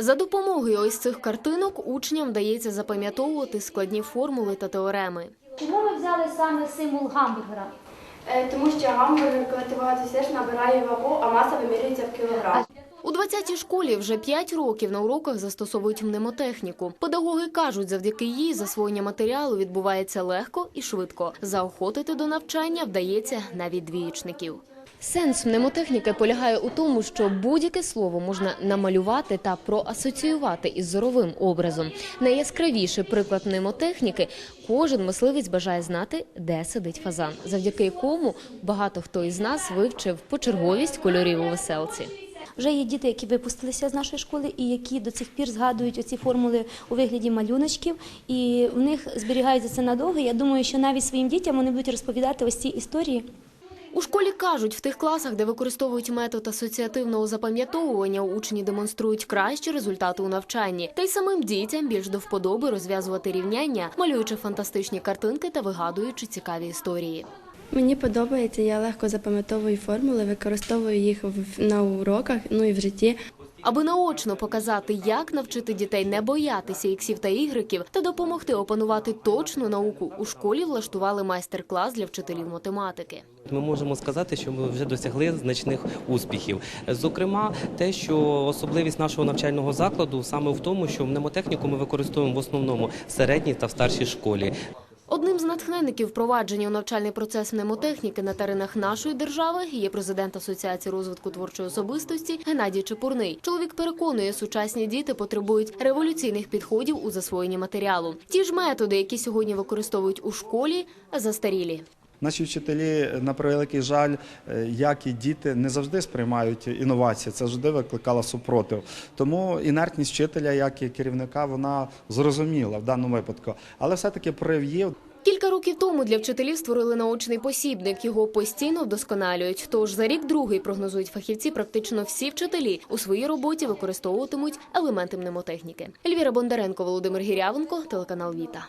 За допомогою ось цих картинок учням вдається запам'ятовувати складні формули та теореми. Чому ми взяли саме символ гамбургера? Е, Тому що гамбургер, коли ти багато сидиш, набирає вагу, а маса вимірюється в кілограм. У 20-й школі вже 5 років на уроках застосовують мнемотехніку. Педагоги кажуть, завдяки їй засвоєння матеріалу відбувається легко і швидко. Заохотити до навчання вдається навіть двієчників. Сенс мнемотехніки полягає у тому, що будь-яке слово можна намалювати та проасоціювати із зоровим образом. Найяскравіший приклад мнемотехніки – кожен мисливець бажає знати, де сидить фазан, завдяки якому багато хто із нас вивчив почерговість кольорів у веселці. Вже є діти, які випустилися з нашої школи і які до цих пір згадують оці формули у вигляді малюночків, і в них зберігається це надовго. Я думаю, що навіть своїм дітям вони будуть розповідати ось ці історії. У школі кажуть, в тих класах, де використовують метод асоціативного запам'ятовування, учні демонструють кращі результати у навчанні. Та й самим дітям більш до вподоби розв'язувати рівняння, малюючи фантастичні картинки та вигадуючи цікаві історії. Мені подобається, я легко запам'ятовую формули, використовую їх на уроках, ну і в житті. Аби наочно показати, як навчити дітей не боятися іксів та ігреків та допомогти опанувати точну науку, у школі влаштували майстер-клас для вчителів математики. Ми можемо сказати, що ми вже досягли значних успіхів. Зокрема, те, що особливість нашого навчального закладу саме в тому, що в мнемотехніку ми використовуємо в основному в середній та в старшій школі. Одним з натхненників впровадження у навчальний процес мнемотехніки на теренах нашої держави є президент Асоціації розвитку творчої особистості Геннадій Чепурний. Чоловік переконує, сучасні діти потребують революційних підходів у засвоєнні матеріалу. Ті ж методи, які сьогодні використовують у школі, застарілі. Наші вчителі, на превеликий жаль, е, як і діти, не завжди сприймають інновації. Це завжди викликало супротив. Тому інертність вчителя, як і керівника, вона зрозуміла в даному випадку. Але все-таки є. Кілька років тому для вчителів створили наочний посібник. Його постійно вдосконалюють. Тож за рік другий прогнозують фахівці. Практично всі вчителі у своїй роботі використовуватимуть елементи мнемотехніки. Ельвіра Бондаренко, Володимир Гірявенко, телеканал Віта.